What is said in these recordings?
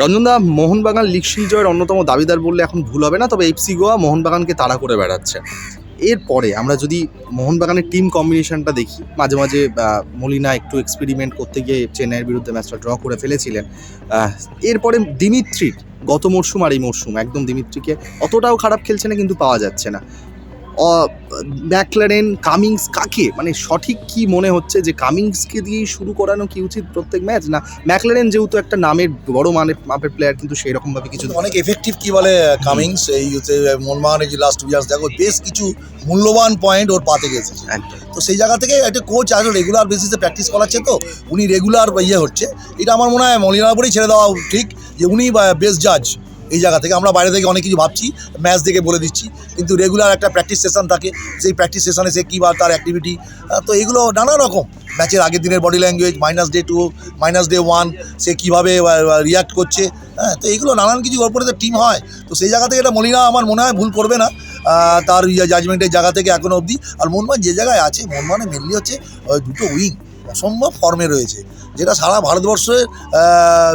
রঞ্জনদা, Mohun Bagan league জয়ের অন্যতম দাবিদার বললে এখন ভুল হবে না, তবে এফসি গোয়া মোহনবাগানকে তাড়া করে বেড়াচ্ছে। এরপরে আমরা যদি মোহনবাগানের টিম কম্বিনেশনটা দেখি, মাঝে মাঝে মলিনা একটু এক্সপেরিমেন্ট করতে গিয়ে চেন্নাইয়ের বিরুদ্ধে ম্যাচটা ড্র করে ফেলেছিলেন। এরপরে দিমিত্রির, গত মরশুম আর এই মরশুম একদম দিমিত্রিকে অতটাও খারাপ খেলছে না, কিন্তু পাওয়া যাচ্ছে না। ম্যাকলারেন কামিংস কাকে? মানে সঠিক কি মনে হচ্ছে যে কামিংসকে দিয়েই শুরু করানো কি উচিত প্রত্যেক ম্যাচ না ম্যাকলারেন যেহেতু একটা নামের বড় মানের মাপের প্লেয়ার কিন্তু সেই রকম ভাবে কিছু অনেক এফেক্টিভ কি বলে কামিংস এই হচ্ছে মনমোহনের যে লাস্ট টু ইয়ার্স দেখো বেশ কিছু মূল্যবান পয়েন্ট ওর পাতে গেছে। তো সেই জায়গা থেকে একটা কোচ আজ রেগুলার বেসিসে প্র্যাকটিস করাচ্ছে তো উনি রেগুলার ইয়ে হচ্ছে। এটা আমার মনে হয় মলিনার উপরেই ছেড়ে দেওয়া ঠিক যে উনি বেস্ট জাজ এই জায়গা থেকে। আমরা বাইরে থেকে অনেক কিছু ভাবছি ম্যাচ দেখে বলে দিচ্ছি, কিন্তু রেগুলার একটা প্র্যাকটিস সেশন থাকে। সেই প্র্যাকটিস সেশনে সে কী বা তার অ্যাক্টিভিটি তো এগুলো নানা রকম। ম্যাচের আগের দিনের body language minus day two minus day one সে কীভাবে রিয়াক্ট করছে হ্যাঁ তো এগুলো নানান কিছু ওপরে তো টিম হয়। তো সেই জায়গা থেকে এটা মলিনা আমার মনে হয় ভুল করবে না। তার জাজমেন্টের জায়গা থেকে এখনও অবধি। আর মোহনবাগান যে জায়গায় আছে মোহনবাগানে মেনলি হচ্ছে দুটো উইং অসম্ভব ফর্মে রয়েছে, যেটা সারা ভারতবর্ষে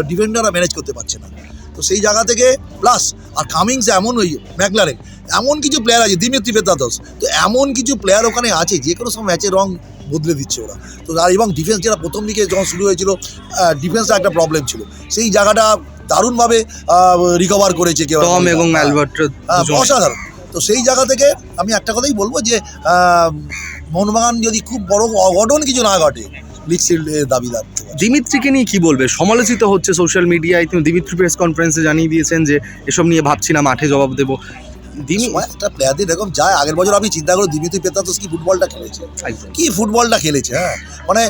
ডিফেন্ডাররা ম্যানেজ করতে পারছে না। তো সেই জায়গা থেকে প্লাস আর কামিংস এমন ওই ম্যাকলারেন এমন কিছু প্লেয়ার আছে দিমিত্রি পেতাদস তো এমন কিছু প্লেয়ার ওখানে আছে যে কোনো সময় ম্যাচের রং বদলে দিচ্ছে ওরা। তো আর এবং ডিফেন্স যেটা প্রথম দিকে যখন শুরু হয়েছিল ডিফেন্সটা একটা প্রবলেম ছিল। সেই জায়গাটা দারুণভাবে রিকভার করেছে কেউ টম এবং হ্যাঁ, অসাধারণ। তো সেই জায়গা থেকে আমি একটা কথাই বলব যে মোহনবাগান যদি খুব বড় অঘটন কিছু না ঘটে লিগ দাবিদার। দিমিত্রিকে নিয়ে কি বলবে? সমালোচিত হচ্ছে সোশ্যাল মিডিয়ায় তিনি দিমিত্রি প্রেস কনফারেন্সে জানিয়ে দিয়েছেন যে এসব নিয়ে ভাবছি না মাঠে জবাব দেবো। একটা প্লেয়ারদের এরকম যায় আগের বছর আমি চিন্তা করি দিমিত্রি পেতাতস কি ফুটবলটা খেলেছে? কি ফুটবলটা খেলেছে হ্যাঁ? মানে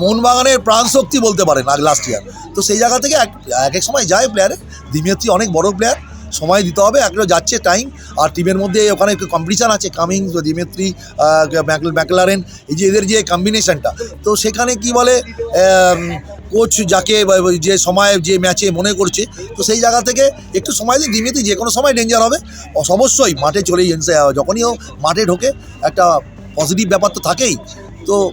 মোহনবাগানের প্রাণ শক্তি বলতে পারেন আগ লাস্ট ইয়ার তো সেই জায়গা থেকে এক এক এক সময় যায় প্লেয়ারে দিমিত্রি অনেক বড় প্লেয়ার সময় দিতে হবে। একটা যাচ্ছে টাইম আর টিমের মধ্যে ওখানে একটু কম্পিটিশান আছে কামিংস দিমিত্রি ম্যাকলারেন এই যে এদের যে কম্বিনেশনটা তো সেখানে কি বলে কোচ যাকে যে সময়, যে ম্যাচে মনে করছে, তো সেই জায়গা থেকে একটু সময় দিয়ে দিমিত্রি যে কোনো সময় ডেঞ্জার হবে। অবশ্যই মাঠে এনসে- যখনই মাঠে ঢোকে। একটা পজিটিভ ব্যাপার তো থাকেই। তো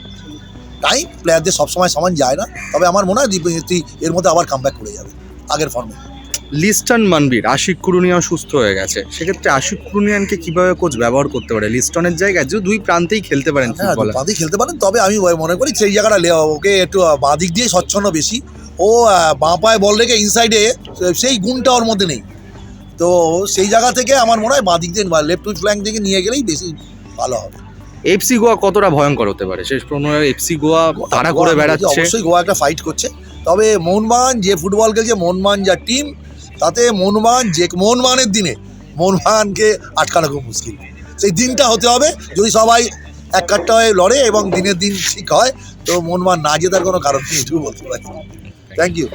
টাইম প্লেয়ারদের সবসময় সমান যায় না। তবে আমার মনে হয় দিমিত্রি এর মধ্যে আবার কামব্যাক করে যাবে। আগের ফর্মে লিস্টন মানবির আশিক কুরুনিয়া সুস্থ হয়ে গেছে। সেক্ষেত্রে আশিক কুরুনিয়ানকে কীভাবে কোচ ব্যবহার করতে পারে? লিস্টনের জায়গায় যে দুই প্রান্তেই খেলতে পারেন হ্যাঁ ফুটবলার বাঁ দিক খেলতে পারেন তবে আমি মনে করি সেই জায়গাটা ওকে একটু বাঁ দিক দিয়ে স্বচ্ছন্দ বেশি। ও বাঁ পায়ে বল রেখে ইনসাইডে সেই গুণটা ওর মধ্যে নেই। তো সেই জায়গা থেকে আমার মনে হয় বাঁ দিক দিয়ে লেফট উইচ ফ্ল্যাঙ্ক থেকে নিয়ে গেলেই বেশি ভালো হবে। এফসি গোয়া কতটা ভয়ঙ্কর হতে পারে? শেষ পনেরো এফসি গোয়া তাড়া করে বেড়াচ্ছে। অবশ্যই গোয়া একটা ফাইট করছে। তবে মোহনবাগান যে ফুটবল খেলছে মোহনবাগান যা টিম তাতে মোহনবাগান যে মোহনবাগানের দিনে মোহনবাগানকে আটকানো খুব মুশকিল। সেই দিনটা হতে হবে, যদি সবাই এক কাঠটা হয়ে লড়ে এবং দিনের দিন ঠিক হয়, তো মোহনবাগান না যেতার কোনো কারণ নেই, এটুকু বলতে পারি। Thank you